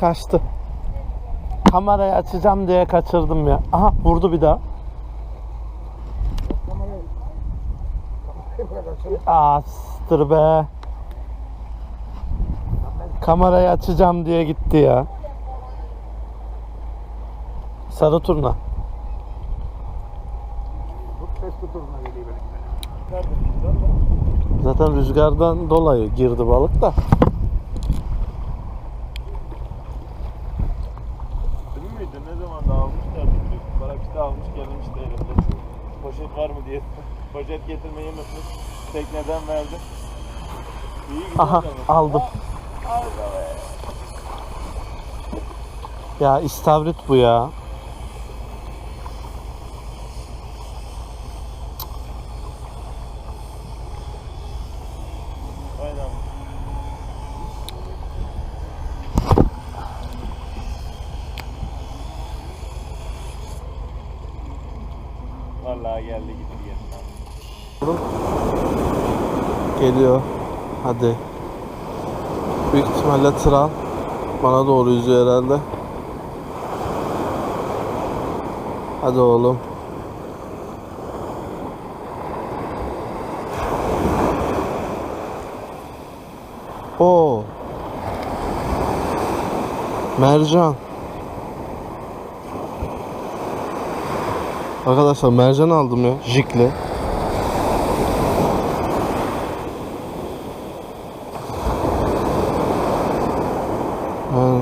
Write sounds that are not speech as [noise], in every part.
kaçtı. Kamerayı açacağım diye kaçırdım ya. Aha vurdu bir daha. Sıtır be. Kamerayı açacağım diye gitti ya. Sarı turna. Zaten rüzgardan dolayı girdi balık da. Değil miydi? Ne zaman da almışlar bilmiyorum. Barakçıda almış gelmişti elimde. Poşet var mı diye. [laughs] Poşet getirmeyi unutmuş. Tekneden verdi. İyi Aha demek. aldım. Al be. Ya istavrit bu ya. Vallahi geldi gitti geldi. Geliyor. Hadi. Büyük ihtimalle tral bana doğru yüzüyor herhalde. Hadi oğlum. Oo. Mercan. Arkadaşlar mercan aldım ya. Jikle. Ha.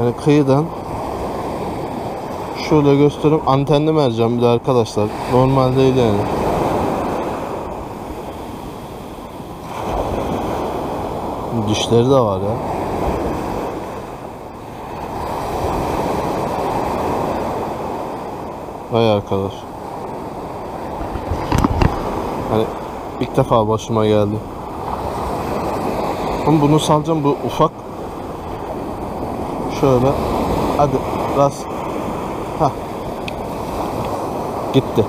Yani kıyıdan şöyle göstereyim antenli mercan bir de arkadaşlar normal değil yani. Dişleri de var ya. Vay arkadaş. Hani ilk defa başıma geldi. Ama bunu salacağım bu ufak. Şöyle. Hadi rast. Ha. Gitti.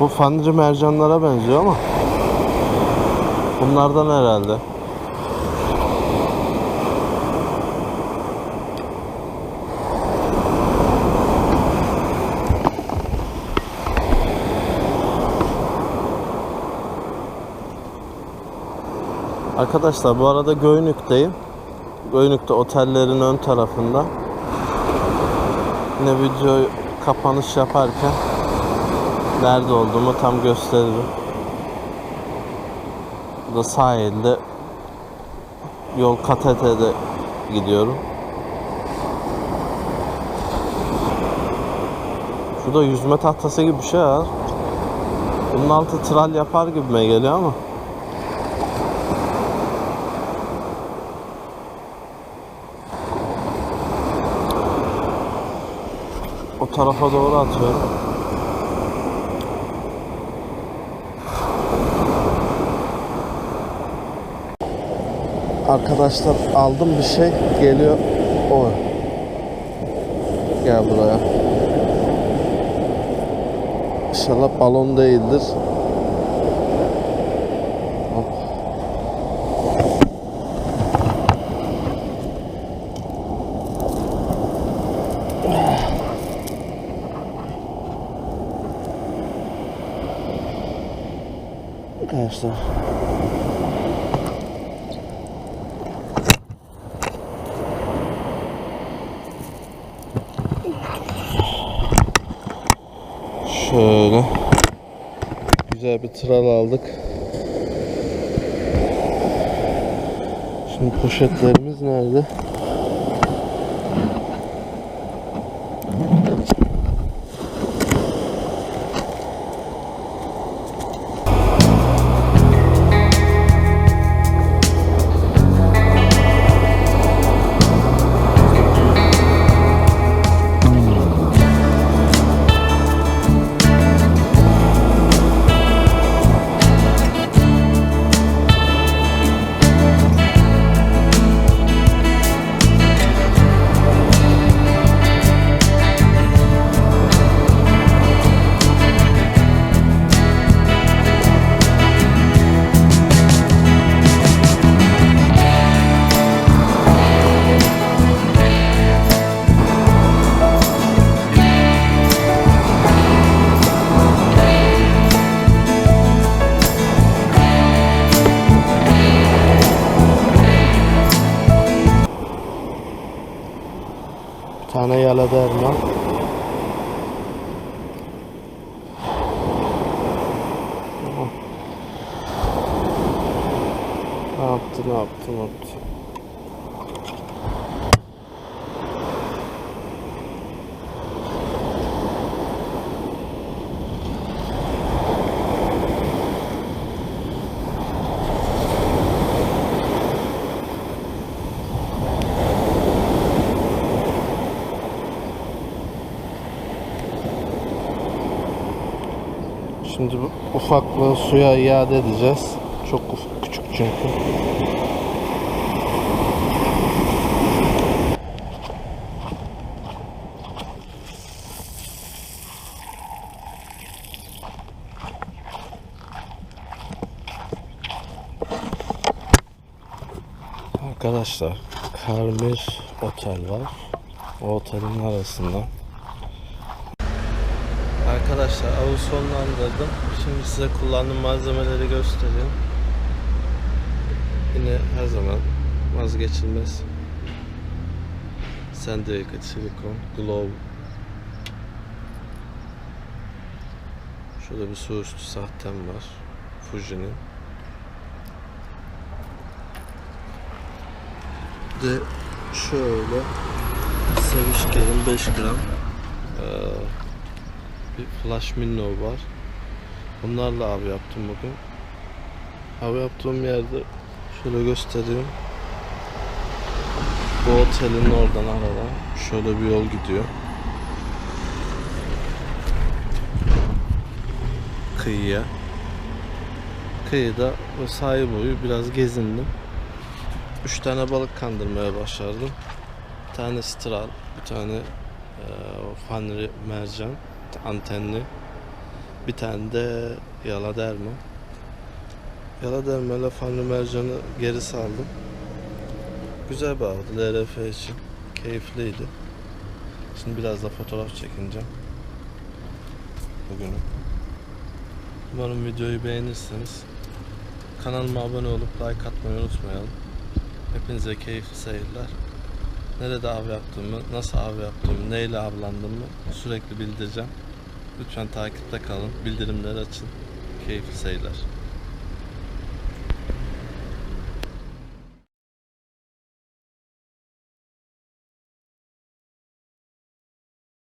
Bu fanrı mercanlara benziyor ama bunlardan herhalde. Arkadaşlar bu arada Göynük'teyim. Göynük'te otellerin ön tarafında. Yine video kapanış yaparken nerede olduğumu tam gösteririm. Bu da sahilde yol Katete'de gidiyorum. Şurada yüzme tahtası gibi bir şey var. Bunun altı tral yapar gibime geliyor ama. Tarafa doğru atıyorum. Arkadaşlar aldım bir şey geliyor o. Gel buraya. İnşallah balon değildir. Hop. Arkadaşlar. Şöyle. Güzel bir tral aldık. Şimdi poşetlerimiz nerede? Tane yala derman. Tamam. Ne yaptı ne yaptı ne yaptı. Şimdi bu ufaklığı suya iade edeceğiz. Çok küçük çünkü. Arkadaşlar Karmir Otel var. O otelin arasında Arkadaşlar avı sonlandırdım. Şimdi size kullandığım malzemeleri göstereyim. Yine her zaman vazgeçilmez. Sandviker silikon, glove. Şurada bir su üstü sahtem var. Fuji'nin. De şöyle sevişkenin 5 gram. Ee, bir flash minnow var. Bunlarla av yaptım bugün. Av yaptığım yerde şöyle göstereyim. Bu otelin oradan aradan şöyle bir yol gidiyor. Kıyıya. Kıyıda ve sahil boyu biraz gezindim. Üç tane balık kandırmaya başardım. Bir tane stral, bir tane e, fanri mercan antenli. Bir tane de yala derme. Yala dermeyle fanlı mercanı geri saldım. Güzel bir avdı LRF için. Keyifliydi. Şimdi biraz da fotoğraf çekineceğim. Bugünü. Umarım videoyu beğenirsiniz. Kanalıma abone olup like atmayı unutmayalım. Hepinize keyifli seyirler. Nerede av yaptığımı, nasıl av yaptığımı, neyle avlandığımı sürekli bildireceğim. Lütfen takipte kalın, bildirimleri açın. Keyifli seyirler.